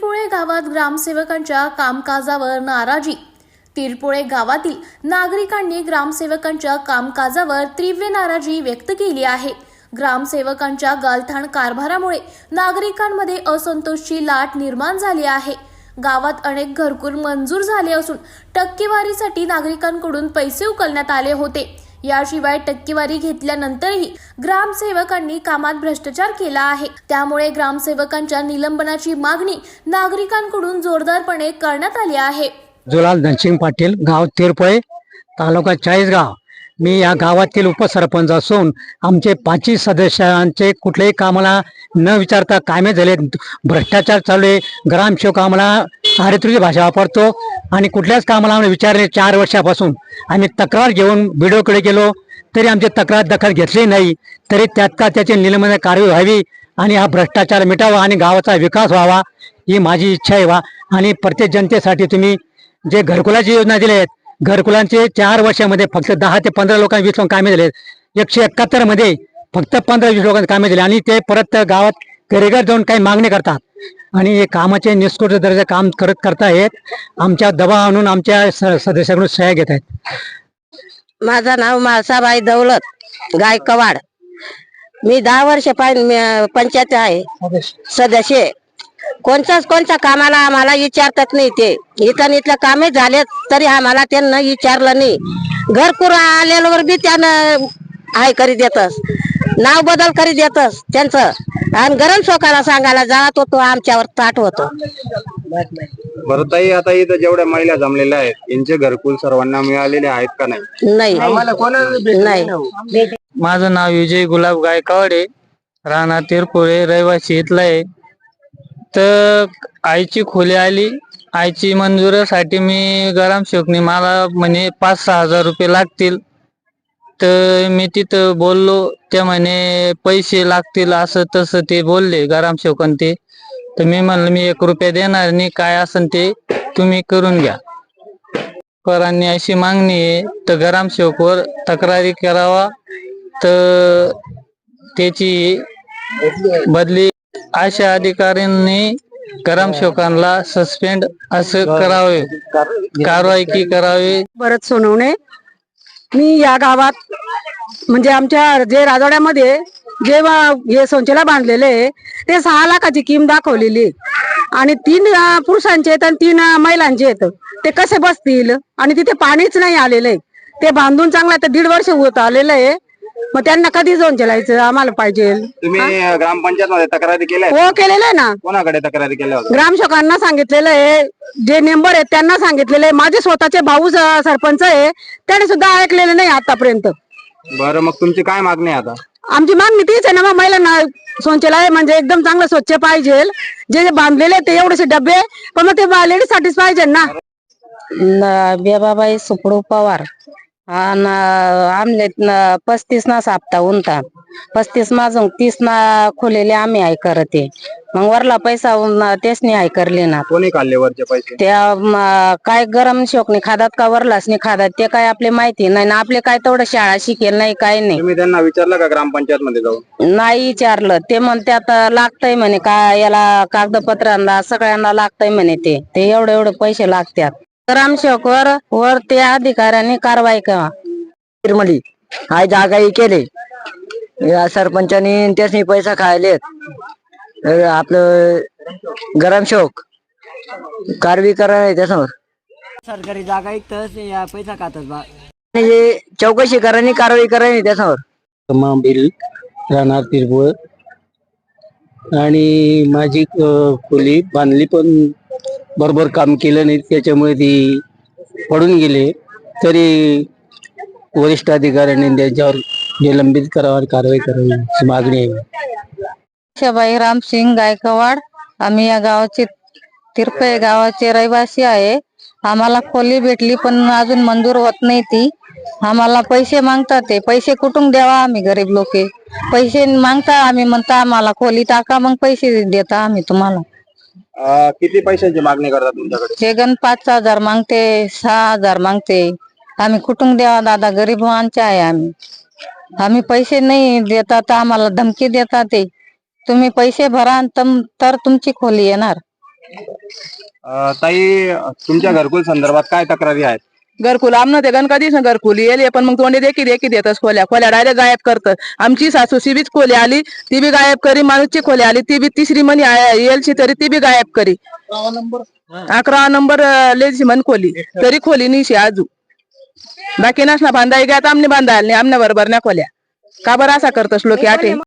तिरपुळे गावात ग्रामसेवकांच्या कामकाजावर नाराजी. तिरपुळे गावातील नागरिकांनी ग्रामसेवकांच्या कामकाजावर तीव्र नाराजी व्यक्त केली आहे. ग्रामसेवकांच्या गालथाण कारभारामुळे नागरिकांमध्ये असंतोषची लाट निर्माण झाली आहे. गावात अनेक घरकुल मंजूर झाले असून टक्केवारीसाठी नागरिकांकडून पैसे उकलण्यात आले होते. याशिवाय टक्केवारी घेतल्यानंतरही ग्रामसेवकांनी कामात भ्रष्टाचार केला आहे. त्यामुळे ग्रामसेवकांच्या निलंबनाची मागणी नागरिकांकडून जोरदारपणे करण्यात आली आहे. जुलाल धनसिंग पाटील गाव तिरपळे तालुका चाळीसगाव. मी या गावातील उपसरपंच असून आमचे पाचही सदस्यांचे कुठलेही कामाला न विचारता कामे झाले भ्रष्टाचार चालू आहे. ग्रामसेवक आम्हाला चारित्र्य भाषा वापरतो आणि कुठल्याच कामाला आम्ही विचारले चार वर्षापासून. आम्ही तक्रार घेऊन बिडोकडे गेलो तरी आमची तक्रार दखल घेतली नाही. तरी त्यात का त्याची निलंबन कारवाई व्हावी आणि हा भ्रष्टाचार मिटावा आणि गावाचा विकास व्हावा ही माझी इच्छा आहे वा आणि प्रत्येक जनतेसाठी तुम्ही जे घरकुलाची योजना दिली आहेत घरकुलांचे चार वर्षामध्ये फक्त दहा ते पंधरा लोकांना वीस लोक कामे दिले एकशे एकाहत्तरमध्ये फक्त पंधरा वीस लोकांना कामे दिले आणि ते परत गावात घरेघर जाऊन काही मागणी करतात. आणि हे कामाचे निष्कृत दर्जा काम करत करतायत आमच्या दबाव आणून आमच्या स- सदस्याकडून सह्या घेत आहेत. माझं नाव माळसाबाई दौलत गायकवाड मी दहा वर्ष पाहिजे पंचायत आहे. सदस्य. आहे. कोणत्याच कोणत्या कामाला आम्हाला विचारतात नाही ते. इथं इथलं कामे झाले तरी आम्हाला त्यांना विचारलं नाही. घरकुर आलेल्यावर बी त्यानं हाय करी देतस नाव बदल करी देतस त्यांचं. आणि गरम शोकाला सांगायला जात होतो आमच्यावर ताट होतो. बरं ताई आता इथं जेवढ्या महिला जमलेल्या आहेत यांचे घरकुल सर्वांना मिळालेले आहेत का नाही? नाही. नाही. माझं नाव विजय गुलाब गायकवाड आहे. राणा तिरपुळे रहिवासी इथला आहे. तर आईची खोली आली. आईची मंजुरीसाठी मी गरम शोकनी मला म्हणे पाच सहा हजार रुपये लागतील. तर मी तिथं बोललो ते म्हणे पैसे लागतील असं तसं ते बोलले गरम ते. तर मी म्हणलं मी एक रुपया देणार नाही काय असन ते तुम्ही करून घ्या. करांनी अशी मागणी आहे तर ग्रामसेवकवर तक्रारी करावा तर त्याची बदली अशा अधिकाऱ्यांनी गरम सस्पेंड असं करावे कारवाई की करावी? भरत सोनवणे मी या गावात म्हणजे आमच्या जे राजवाड्यामध्ये जे हे संचला बांधलेले आहे, ते सहा लाखाची किम दाखवलेली आहे. आणि तीन पुरुषांचे आहेत आणि तीन महिलांचे आहेत. ते कसे बसतील? आणि तिथे पाणीच नाही आलेलं आहे. ते बांधून चांगलं तर दीड वर्ष होत आलेलं आहे. मग त्यांना कधी जाऊन चलायचं? आम्हाला पाहिजे. तुम्ही ग्रामपंचायत मध्ये तक्रारी केल्या आहेत? हो केलेलं आहे ना. कोणाकडे तक्रारी केल्या होत्या? ग्रामसेवकांना सांगितलेलं आहे. जे मेंबर आहेत त्यांना सांगितलेलं आहे. माझे स्वतःचे भाऊ स- सरपंच आहे. त्याने सुद्धा ऐकलेलं नाही आतापर्यंत. बरं मग तुमची काय मागणी आहे आता? आमची मागणी तीच आहे ना मग. महिलांना शौचालय म्हणजे एकदम चांगलं स्वच्छ पाहिजे. जे जे बांधलेले आहेत ते एवढेसे डबे. पण मग ते लेडीज साठीच पाहिजे ना. न- बेबाबाई सुपडू पवार. आणि आमले पस्तीस ना सापता उंटा. पस्तीस माझं तीस ना खोलेले आम्ही आय करते. मग वरला पैसा तेच आय करले ना. कोणी काढले वरचे पैसे? त्या म, काय गरम शोकने खातात का वरलाच नाही खातात ते काय आपले माहिती नाही. ना आपले काय तेवढं शाळा शिकेल नाही काय नाही. तुम्ही त्यांना विचारलं का ग्रामपंचायत मध्ये जाऊन? नाही विचारलं. ते म्हणते आता लागतंय म्हणे काय याला कागदपत्रांना सगळ्यांना लागतंय म्हणे ते. ते एवढे एवढे पैसे लागतात ग्रामसेवकवर वर त्या अधिकाऱ्यांनी कारवाई करा निर्मली हाय जागाही केले. या सरपंचानी त्यासनी पैसा खायलेत. तर आपलं गरम शोक कारवी करा त्याच्यावर. सरकारी जागा ऐकतच या पैसा खातात बा. आणि जे चौकशी करानी कारवाई करायनी त्याच्यावर. मांबिल राहणार तिरपुळ आणि माझी अ, खोली बांधली पण बरोबर काम केलं नाही. त्याच्यामुळे ती पडून गेले. तरी वरिष्ठ अधिकाऱ्यांनी त्यांच्यावर निलंबित करावं कारवाई करावी अशी मागणी आहे. शबाई रामसिंग गायकवाड. आम्ही या गावाचे तिरपे गावाचे रहिवासी आहे. आम्हाला खोली भेटली पण अजून मंजूर होत नाही ती. आम्हाला पैसे मागतात ते. पैसे कुठून द्यावा आम्ही गरीब लोके? पैसे मागता आम्ही म्हणता आम्हाला खोली टाका मग पैसे देता आम्ही तुम्हाला. अं, किती पैशांची मागणी करतात तुमच्याकडे? ते गण पाच हजार मागते सहा हजार मागते. आम्ही कुठून द्यावा दादा गरीब माणसं आहे आम्ही. आम्ही पैसे नाही देतात तर आम्हाला धमकी देतात ते. तुम्ही पैसे भरा तम- तर तुमची खोली येणार. अं, ताई तुमच्या घरकुल संदर्भात काय तक्रारी आहेत? घरकुल आमनं ते गणका दिवस घरकुल येले पण मग तोंडी देखील देखील येतच खोल्या. खोल्या डायरेक्ट गायब करतात आमची सासू बीच खोली आली ती बी गायब करी माणूसची खोली आली ती बी तिसरी मनी येलची तरी ती बी गायब करी. अकरा नंबर? लेची म्हण खोली. तरी खोली निशी आजू. बाकी नसना बांधाय घ्या आमने बांधायला नाही आमने बरोबर नाही खोल्या. का बरं असा करतस लोक आठे